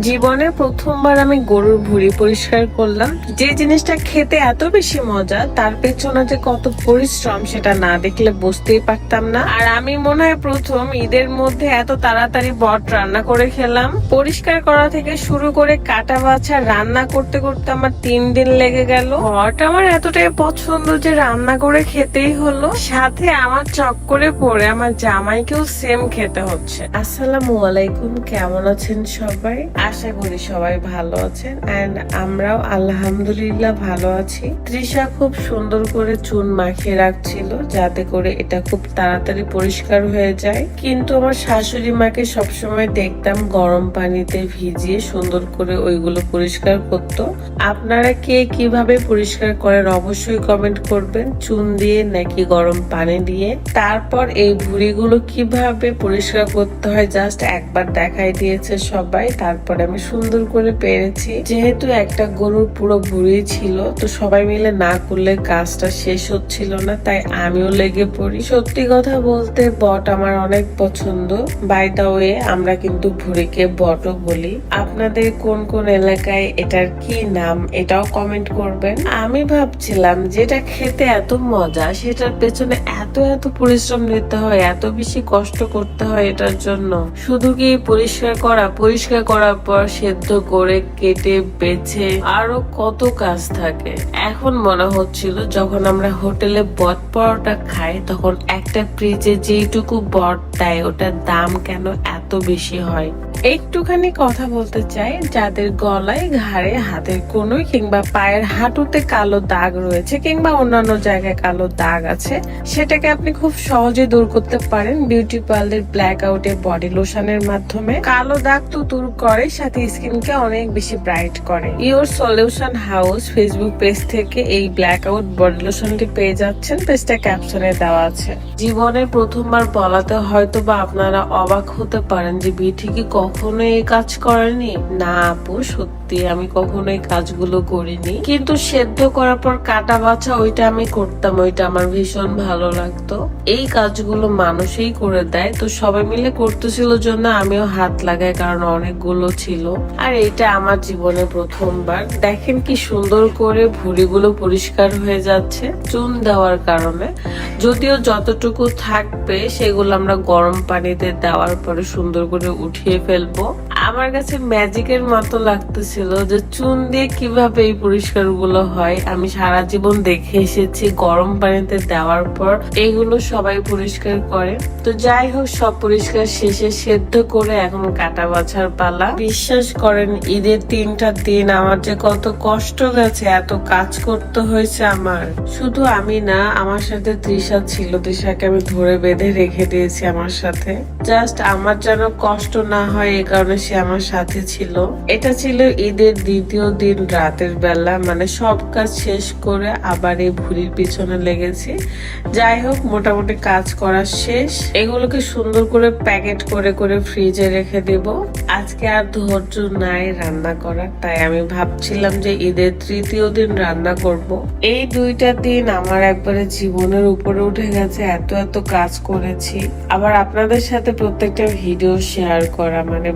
জীবনে প্রথমবার আমি গরুর ভুঁড়ি পরিষ্কার করলাম। যে জিনিসটা খেতে এত বেশি মজা, তার পেছনে যে কত পরিশ্রম সেটা না দেখলে বুঝতেই পারতাম না। আর আমি মনে হয় প্রথম ঈদের মধ্যে এত তাড়াতাড়ি বট রান্না করে খেলাম। পরিষ্কার করা থেকে শুরু করে কাটা বাছা রান্না করতে করতে আমার তিন দিন লেগে গেল। বট আমার এতটাই পছন্দ যে রান্না করে খেতেই হলো। সাথে আমার চক্করে পড়ে আমার জামাইকেও সেম খেতে হচ্ছে। আসসালামু আলাইকুম, কেমন আছেন সবাই? আশা করি সবাই ভালো আছেন। এন্ড আমরাও আলহামদুলিল্লাহ ভালো আছি। তৃষা খুব সুন্দর করে চুন মাখিয়ে রাখছিল যাতে করে এটা খুব তাড়াতাড়ি পরিষ্কার হয়ে যায়। কিন্তু আমার শাশুড়ি মাকে সবসময় দেখতাম গরম পানিতে ভিজিয়ে সুন্দর করে ওইগুলো পরিষ্কার করতো। আপনারা কে কীভাবে পরিষ্কার করেন অবশ্যই কমেন্ট করবেন, চুন দিয়ে নাকি গরম পানি দিয়ে। তারপর এই ভুড়িগুলো কীভাবে পরিষ্কার করতে হয় জাস্ট একবার দেখাই দিয়েছে সবাই, তারপরে আমি সুন্দর করে পেরেছি। যেহেতু একটা গরুর পুরো ভুড়ি ছিল, তো সবাই মিলে না করলে কাজটা শেষ হচ্ছিল না, তাই আমিও লেগে পড়ি। সত্যি কথা বলতে বট আমার অনেক পছন্দ। বাই দা ওয়ে আমরা কিন্তু ভুড়িকে বটও বলি। আপনাদের কোন কোন এলাকায় এটার কি নাম, এটাও কমেন্ট করবেন। আমি ভাবছিলাম যেটা খেতে এত মজা, সেটার পেছনে এত এত পরিশ্রম নিতে হয়, এত বেশি কষ্ট করতে হয় এটার জন্য। শুধু কি পরিষ্কার করা, পরিষ্কার করার পর সেদ্ধ করে কেটে বেছে আরও কত কাজ থাকে। এখন মনে হচ্ছিল যখন আমরা হোটেলে বট পরোটা খাই, তখন একটা ফ্রিজে যেইটুকু বট দেয়, ওটার দাম কেন এত বেশি হয়? একটুখানি কথা বলতে চাই, যাদের গলায়, ঘাড়ে, হাতের কোনোই কিংবা পায়ের হাঁটুতে কালো দাগ রয়েছে কিংবা অন্যান্য জায়গায় কালো দাগ আছে, সেটাকে আপনি খুব সহজে দূর করতে পারেন বিউটি পার্লার ব্ল্যাক আউটে বডি লোশনের মাধ্যমে। কালো দাগ তো দূর করে, সাথে স্কিনকে অনেক বেশি ব্রাইট করে। Your solution house Facebook page থেকে এই ব্ল্যাক আউট বডি লোশনটি পেয়ে যাচ্ছেন পেজটা ক্যাপশনে দেওয়া আছে। জীবনের প্রথমবার বলাতে হয়তো বা আপনারা অবাক হতে পারেন যে বিথি কি কখনো এই কাজ করেনি। না আপু সত্যি আমি কখনো এই কাজগুলো করিনি। কিন্তু সেদ্ধ করার পর কাটা বাছা ওইটা আমি করতাম, ওইটা আমার ভীষণ ভালো লাগতো। এই কাজগুলো মানুষই করে দেয়, তো সবাই মিলে করতেছিল জন্য আমিও হাত লাগাই কারণ অনেকগুলো ছিল। আর এটা আমার জীবনে প্রথমবার। দেখেন কি সুন্দর করে ভুড়িগুলো পরিষ্কার হয়ে যাচ্ছে চুন দেওয়ার কারণে। যদিও যতটুকু থাকবে সেগুলো আমরা গরম পানিতে দেওয়ার পরে সুন্দর করে উঠিয়ে ফেলব। আমার কাছে ম্যাজিকের মতো লাগতেছিল যে চুন দিয়ে কীভাবে এই পরিষ্কারগুলো হয়। আমি সারা জীবন দেখে এসেছি গরম পানিতে দেওয়ার পর এগুলো সবাই পরিষ্কার করে। তো যাই হোক, সব পরিষ্কার শেষে সেদ্ধ করে এখন কাটা বাছার পালা। বিশ্বাস করেন, ঈদের তিনটা দিন আমার যে কত কষ্ট গেছে, এত কাজ করতে হয়েছে আমার। শুধু আমি না, আমার সাথে তৃষা ছিল। তৃষাকে আমি ধরে বেঁধে রেখে দিয়েছি আমার সাথে। জাস্ট আমার যেন কষ্ট না হয় এই কারণে সে আমার সাথে ছিল। এটা ছিল ঈদের দ্বিতীয় দিন রাতের বেলা মানে সব কাজ শেষ করে আবার এই ভুড়ির পিছনে লেগেছি। যাই হোক, মোটামুটি কাজ করা শেষ। এগুলোকে সুন্দর করে প্যাকেট করে করে ফ্রিজে রেখে দেব। আজকে আর ধৈর্য নাই রান্না করার, তাই আমি ভাবছিলাম যে ঈদের তৃতীয় দিন রান্না করব। এই দুইটা দিন আমার একবারে জীবনের উপরে উঠে গেছে, এত এত কাজ করেছি। আবার আপনাদের সাথে প্রত্যেকটা ভিডিও শেয়ার করা মানে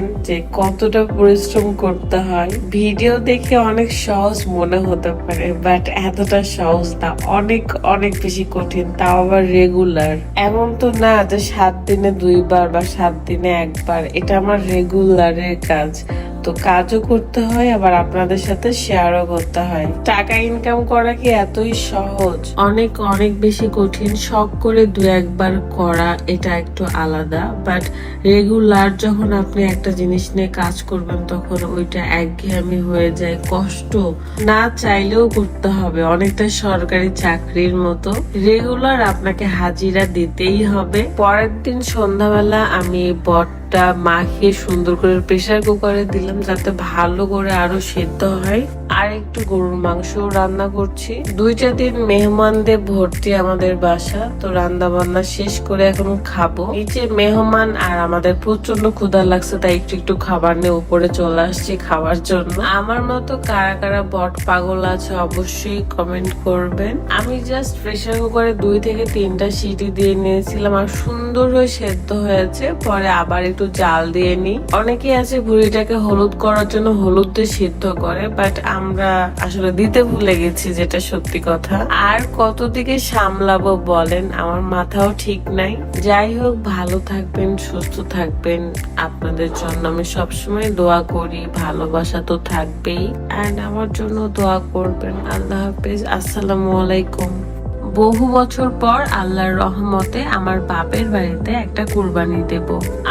বোঝেন যে কতটা পরিশ্রম করতে হয়। ভিডিও দেখে অনেক সহজ মনে হতে পারে বাট এতটা সহজ না। অনেক অনেক বেশি কঠিন, তাও আবার রেগুলার এমন তো না যে সাত দিনে দুইবার বা সাত দিনে একবার, এটা আমার রেগুলারের কাজ। তো কাজও করতে হয়, আবার আপনাদের সাথে শেয়ারও করতে হয়। টাকা ইনকাম করা কি এতই সহজ? অনেক অনেক বেশি কঠিন। শখ করে দু একবার করা এটা একটু আলাদা বাট রেগুলার যখন আপনি একটা জিনিস নিয়ে কাজ করবেন, তখন ওইটা একঘেয়েমি হয়ে যায়, কষ্ট না চাইলেও করতে হবে। অনেকটা সরকারি চাকরির মতো। রেগুলার আপনাকে হাজিরা দিতেই হবে। পরের দিন সন্ধ্যাবেলা আমি এই বটটা মাখিয়ে সুন্দর করে প্রেশার কুকারে দিলাম যাতে ভালো করে আরও সেদ্ধ হয়। আর একটু গরুর মাংস রান্না করছি। দুইটা দিন মেহমানদের ভর্তি আমাদের বাসা। তো রান্না বান্না শেষ করে এখন খাব। নিচে মেহমান আর আমাদের প্রচণ্ড ক্ষুধা লাগছে, তাই একটু একটু খাবার নিয়ে উপরে চলে আসছি খাওয়ার জন্য। আমার মতো কারা কারা বট পাগল আছে অবশ্যই কমেন্ট করবেন। আমি জাস্ট প্রেশার কুকারে দুই থেকে তিনটা সিটি দিয়ে নিয়েছিলাম আর সুন্দর হয়ে সেদ্ধ হয়েছে। পরে আবার একটু জাল দিয়ে নিই। অনেকেই আছে ভুড়িটাকে হলুদ করার জন্য হলুদ দিয়ে সিদ্ধ করে বাট আমরা আসলে দিতে ভুলে গেছি যেটা সত্যি কথা। আর কত দিকে সামলাবো বলেন, আমার মাথাও ঠিক নাই। যাই হোক, ভালো থাকবেন, সুস্থ থাকবেন। আপনাদের জন্য আমি সবসময় দোয়া করি, ভালোবাসা তো থাকবেই। অ্যান্ড আমার জন্য দোয়া করবেন। আল্লাহ হাফিজ, আসসালামু আলাইকুম। বহু বছর পর আল্লাহর রহমতে আমার বাপের বাড়িতে একটা কুরবানি দেব।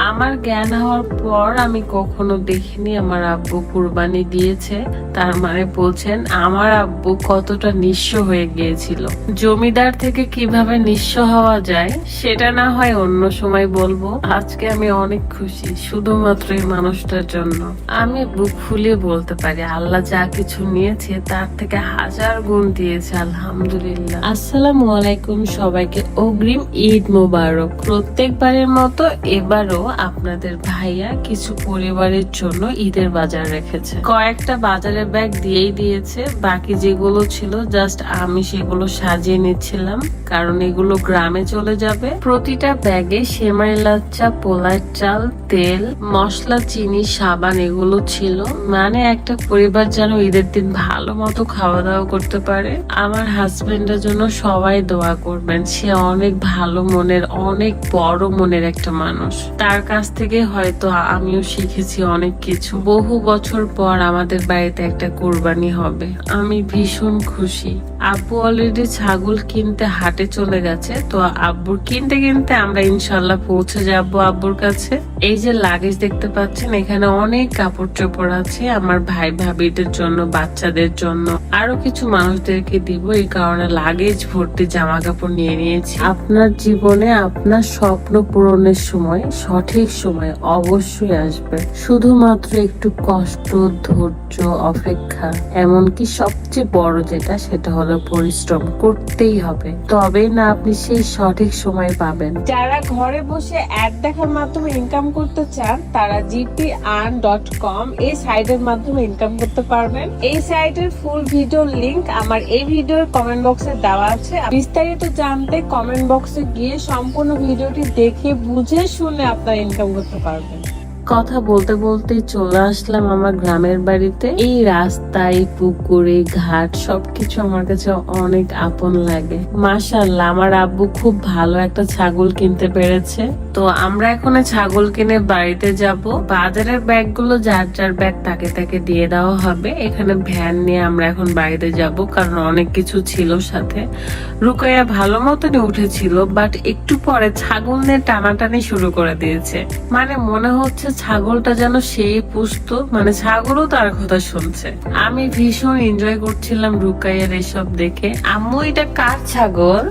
আমার জ্ঞান হওয়ার পর আমি কখনো দেখিনি, আমার আব্বু কুরবানি দিয়েছে। তার মানে বলছেন, আমার আব্বু কতটা নিঃস্ব হয়ে গিয়েছিল। জমিদার থেকে কীভাবে নিঃস্ব হওয়া যায়, সেটা না হয় অন্য সময় বলব। আজকে আমি অনেক খুশি, শুধুমাত্র এই মানুষটার জন্য। আমি বুক ফুলিয়ে বলতে পারি, আল্লাহ যা কিছু নিয়েছে, তার থেকে হাজার গুণ দিয়েছে, আলহামদুলিল্লাহ। আসসালামু আলাইকুম সবাইকে, অগ্রিম ঈদ মোবারক। প্রত্যেকবারের মতো এবারও আপনাদের ভাইয়া কিছু পরিবারের জন্য ঈদের বাজার রেখেছে। কয়েকটা বাজারের ব্যাগ দিয়েই দিয়েছে। বাকি যেগুলো ছিল জাস্ট আমি সেগুলো সাজিয়ে নিচ্ছিলাম, কারণ এগুলো গ্রামে চলে যাবে। প্রতিটা ব্যাগে সেমাই, লাচ্চা, পোলার চাল, তেল, মশলা, চিনি, সাবান এগুলো ছিল। মানে একটা পরিবার যেন ঈদের দিন ভালো মতো খাওয়া দাওয়া করতে পারে। আমার হাজবেন্ডের জন্য সবাই দোয়া করবেন, সে অনেক ভালো মনের, অনেক বড় মনের একটা মানুষ। তার কাছ থেকে হয়তো আমিও শিখেছি অনেক কিছু। বহু বছর পর আমাদের বাড়িতে একটা কোরবানি হবে। আমি ভীষণ খুশি। আব্বু অলরেডি ছাগল কিনতে হাটে চলে গেছে, তো আব্বুর কিনতে কিনতে আমরা ইনশাল্লাহ পৌঁছে যাব আব্বুর কাছে। এই যে লাগেজ দেখতে পাচ্ছেন, এখানে অনেক কাপড় চোপড় আছে, আমার ভাই ভাবিদের জন্য, বাচ্চাদের জন্য। আরও কিছু মানুষদেরকে দিব, এই কারণে লাগেজ ভর্তি জামা কাপড় নিয়ে নিয়েছি। আপনার জীবনে, আপনার স্বপ্ন পূরণের সময়, সঠিক সময় অবশ্যই আসবে। শুধুমাত্র একটু কষ্ট, ধৈর্য, অপেক্ষা, এমনকি সবচেয়ে বড় যেটা, সেটা হলো পরিশ্রম করতেই হবে। তবে না আপনি সেই সঠিক সময় পাবেন। যারা ঘরে বসে অ্যাড দেখার মাধ্যমে ইনকাম করতে চান, তারা জিপি আর্ন ডট কম এই সাইটের মাধ্যমে ইনকাম করতে পারবেন। এই সাইটের ফুল ভিডিও লিংক আমার এই ভিডিওর কমেন্ট বক্সে দেওয়া আছে। বিস্তারিত জানতে কমেন্ট বক্সে গিয়ে সম্পূর্ণ ভিডিওটি দেখে, বুঝে, শুনে আপনারা ইনকাম করতে পারবেন। কথা বলতে বলতে চলে আসলাম আমার গ্রামের বাড়িতে। এই রাস্তা, এই পুকুরে ঘাট সবকিছু আমার কাছে অনেক আপন লাগে। মাশাল্লাহ আমার আব্বু খুব ভালো একটা ছাগল কিনতে পেরেছে। তো আমরা এখন ছাগল কিনে বাড়িতে যাব। বাজারের ব্যাগগুলো যার যার ব্যাগ তাকে তাকে দিয়ে দেওয়া হবে। এখানে ভ্যান নিয়ে আমরা এখন বাড়িতে যাব, কারণ অনেক কিছু ছিল সাথে। রুকাইয়া ভালো মতনই উঠেছিল বাট একটু পরে ছাগল নিয়ে টানাটানি শুরু করে দিয়েছে। মানে মনে হচ্ছে ছাগলটা যেন সেই পুষতো মানে ছাগলও তার কথা শুনছে। আমি ভীষণ এনজয় করছিলাম রুকাইয়ার এসব দেখে। আম্মু এটা কার ছাগল?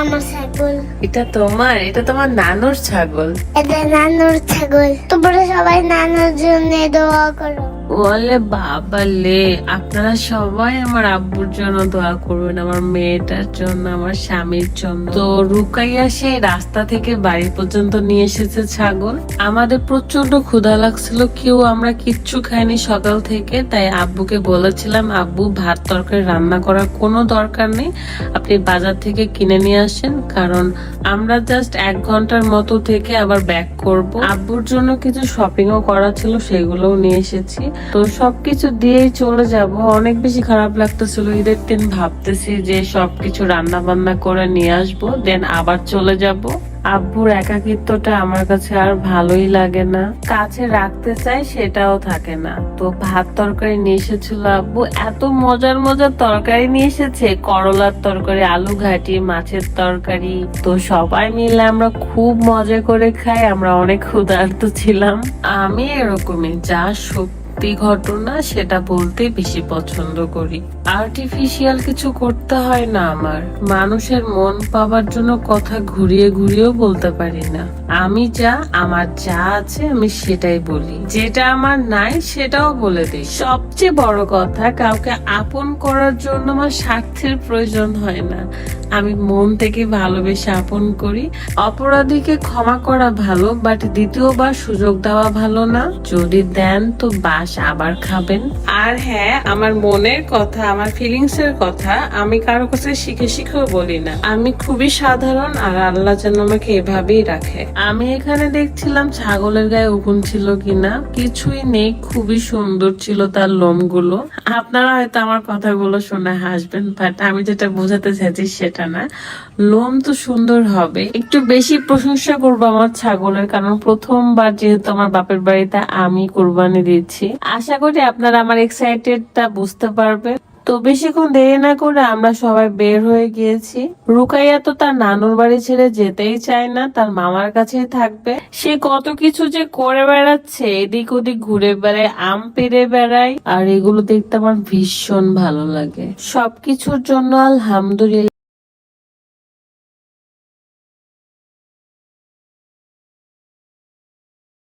আমার ছাগল। এটা তোমার? এটা তোমার নানুর ছাগল। এটা নানুর ছাগল। তোমরা সবাই নানুর জন্য দোয়া করো। বলে, বাবা লে, আপনারা সবাই আমার আব্বুর জন্য দোয়া করবেন, আমার মেয়েটার জন্য, আমার স্বামীর জন্য। তো রুকাইয়া সেই রাস্তা থেকে বাড়ি পর্যন্ত নিয়ে এসেছে ছাগল। আমাদের প্রচণ্ড ক্ষুধা লাগছিল, কেউ আমরা কিচ্ছু খাইনি সকাল থেকে, তাই আব্বুকে বলেছিলাম, আব্বু, ভাত তরকারি রান্না করার কোনো দরকার নেই, আপনি বাজার থেকে কিনে নিয়ে আসেন, কারণ আমরা জাস্ট এক ঘণ্টার মতো থেকে আবার ব্যাক করব। আব্বুর জন্য কিছু শপিংও করা ছিল, সেগুলোও নিয়ে এসেছি। তো সবকিছু দিয়েই চলে যাব। অনেক বেশি খারাপ লাগতেছিল। ঈদের দিন ভাবতেছি যে সবকিছু রান্না বান্না করে নিয়ে আসব, দেন আবার চলে যাব। আব্বুর একাকিত্বটা আমার কাছে আর ভালোই লাগে না। কাছে রাখতে চাই সেটাও থাকে না। তো ভাত তরকারি নিয়ে এসেছিল আব্বু। এত মজার মজার তরকারি নিয়ে এসেছে। করলার তরকারি, আলু ঘাটি, মাছের তরকারি। তো সবাই মিলে আমরা খুব মজা করে খাই। আমরা অনেক ক্ষুধার্ত ছিলাম। আমি এরকমই, যা সত্যি সত্যি ঘটনা সেটা বলতে বেশি পছন্দ করি। আর্টিফিশিয়াল কিছু করতে হয় না আমার। মানুষের মন পাওয়ার জন্য কথা ঘুরিয়ে ঘুরিয়েও বলতে পারি না। আমি যা, আমার যা আছে আমি সেটাই বলি। যেটা আমার নাই সেটাও বলে দিই। সবচেয়ে বড় কথা, কাউকে আপন করার জন্য আমার স্বার্থের প্রয়োজন হয় না। আমি মন থেকে ভালোবেসে আপন করি। অপরাধীকে ক্ষমা করা ভালো, বাট দ্বিতীয়বার সুযোগ দেওয়া ভালো না। যদি দেন তো বাস আবার খাবেন। আর হ্যাঁ আমার মনের কথা, আমার ফিলিংস এর কথা আমি কারও কাছে শিখে শিখেও বলি না। আমি খুবই সাধারণ আর আল্লাহ যেন আমাকে এভাবেই রাখে। আমি এখানে দেখছিলাম ছাগলের গায়ে উকুন ছিল কিনা। কিছুই নেই, খুবই সুন্দর ছিল তার লোমগুলো। আপনারা হয়তো আমার কথাগুলো শুনে হাসবেন বাট আমি যেটা বোঝাতে চাইছি সেটা না। লোম তো সুন্দর হবে। একটু বেশি প্রশংসা করব আমার ছাগলের, কারণ প্রথমবার যেহেতু আমার বাপের বাড়িতে আমি কোরবানি দিচ্ছি। আশা করি আপনারা আমার এক্সাইটেডটা বুঝতে পারবেন। তো বেশিক্ষণ দেরি না করে আমরা সবাই বের হয়ে গিয়েছি। রুকাইয়া তো তার নানুর বাড়ি ছেড়ে যেতেই চায় না, তার মামার কাছেই থাকবে। সে কত কিছু যে করে বেড়াচ্ছে, এদিক ওদিক ঘুরে বেড়ায়, আম পেরে বেড়ায়, আর এগুলো দেখতে আমার ভীষণ ভালো লাগে। সবকিছুর জন্য আলহামদুলিল্লাহ